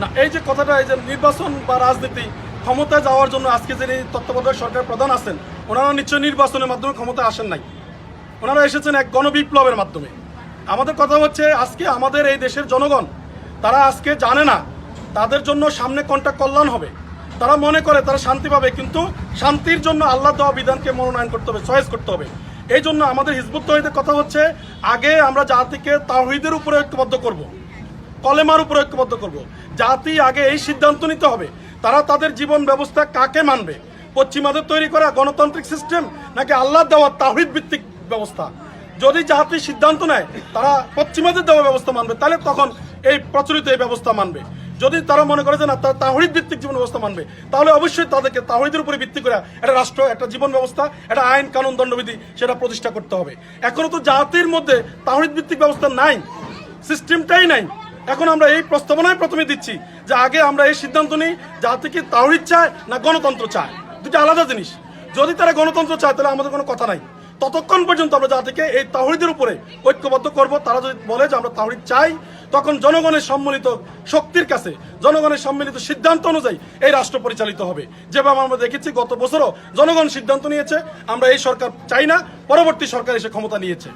না, এই যে কথাটা, এই যে নির্বাচন বা রাজনীতি ক্ষমতায় যাওয়ার জন্য আজকে যিনি তত্ত্বাবধায়ক সরকার প্রধান আছেন, ওনারা নিশ্চয়ই নির্বাচনের মাধ্যমে ক্ষমতা আসেন নাই। ওনারা এসেছেন এক গণবিপ্লবের মাধ্যমে। আমাদের কথা হচ্ছে, আজকে আমাদের এই দেশের জনগণ, তারা আজকে জানে না, তাদের জন্য সামনে কোনটা কল্যাণ হবে। তারা মনে করে তারা শান্তি পাবে, কিন্তু শান্তির জন্য আল্লাহ দেওয়া বিধানকে মনোনয়ন করতে হবে, চয়েস করতে হবে। এই জন্য আমাদের হিজবুত তহিদের কথা হচ্ছে, আগে আমরা জাতিকে তাহিদের উপরে ঐক্যবদ্ধ করব। কলেমার উপর ঐক্যবদ্ধ করব। জাতি আগে এই সিদ্ধান্ত নিতে হবে। তারা তাদের জীবন ব্যবস্থা কাকে মানবে? পশ্চিমাদের তৈরি করা গণতান্ত্রিক সিস্টেম নাকি আল্লাহ দেওয়া তাহিদ ভিত্তিক ব্যবস্থা? যদি জাতি সিদ্ধান্ত নেয়, তারা পশ্চিমাদের দেওয়া ব্যবস্থা মানবে, তাহলে তখন এই প্রচলিত এই ব্যবস্থা মানবে। যদি তারা মনে করে যে না তারা তাহিদ ভিত্তিক জীবন ব্যবস্থা মানবে, তাহলে অবশ্যই তাদেরকে তাহরিদের উপরে ভিত্তি করে একটা রাষ্ট্র, একটা জীবন ব্যবস্থা, একটা আইন, কানুন, দণ্ডবিধি সেটা প্রতিষ্ঠা করতে হবে। এখনও তো জাতির মধ্যে তাহরিদ ভিত্তিক ব্যবস্থা নাই, সিস্টেমটাই নাই। এখন আমরা এই প্রস্তাবনায় প্রথমে দিচ্ছি যে আগে আমরা এই সিদ্ধান্ত নিই জাতিকে তাহিদ চায় না গণতন্ত্র চায়। দুটো আলাদা জিনিস। যদি তারা গণতন্ত্র চায়, তাহলে আমাদের কোনো কথা নাই। ততক্ষণ পর্যন্ত আমরা জাতিকে এই তাহরিদের উপরে ঐক্যবদ্ধ করব। তারা যদি বলে যে আমরা তাহরিদ চাই, তখন জনগণের সম্মিলিত শক্তির কাছে, জনগণের সম্মিলিত সিদ্ধান্ত অনুযায়ী এই রাষ্ট্র পরিচালিত হবে। যেভাবে আমরা দেখেছি, গত বছরও জনগণ সিদ্ধান্ত নিয়েছে, আমরা এই সরকার চাই না, পরবর্তী সরকার এসে ক্ষমতা নিয়েছে।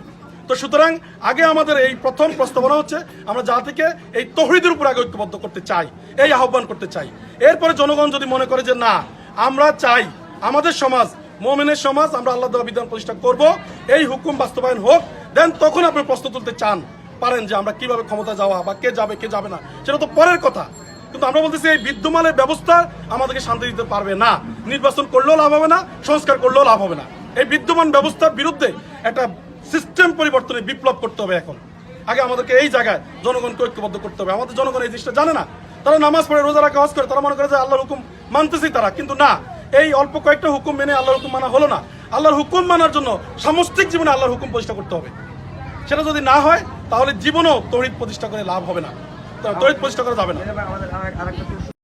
তো সুতরাং আগে আমাদের এই প্রথম প্রস্তাবনা হচ্ছে, আমরা জাতিকে এই তহিদের উপর আগে ঐক্যবদ্ধ করতে চাই, এই আহ্বান করতে চাই। এরপরে জনগণ যদি মনে করে যে না, আমরা চাই আমাদের সমাজ, মোমেনের সমাজ, আমরা আল্লাহ দেওয়া বিধান প্রতিষ্ঠা করব, এই হুকুম বাস্তবায়ন হোক, দেন তখন আপনি প্রশ্ন তুলতে চান, পারেন যে আমরা কীভাবে ক্ষমতা যাওয়া বা কে যাবে কে যাবে না। সেটা তো পরের কথা। কিন্তু আমরা বলতেছি এই বিদ্যমানের ব্যবস্থা আমাদেরকে শান্তি দিতে পারবে না। নির্বাচন করলেও লাভ হবে না, সংস্কার করলেও লাভ হবে না। এই বিদ্যমান ব্যবস্থার বিরুদ্ধে একটা সিস্টেম পরিবর্তনে বিপ্লব করতে হবে এখন। আগে আমাদেরকে এই জায়গায় জনগণকে ঐক্যবদ্ধ করতে হবে। আমাদের জনগণ এই জিনিসটা জানে না। তারা নামাজ পড়ে রোজা রাখা, হজ করে, তারা মনে করে যে আল্লাহর হুকুম মানতেছি তারা। কিন্তু না, এই অল্প কয়েকটা হুকুম মেনে আল্লাহর হুকুম মানা হলো না। আল্লাহর হুকুম মানার জন্য সামষ্টিক জীবনে আল্লাহর হুকুম প্রতিষ্ঠা করতে হবে। সেটা যদি না হয়, তাহলে জীবনও তড়িৎ প্রতিষ্ঠা করে লাভ হবে না। তড়িৎ প্রতিষ্ঠা করা যাবে না।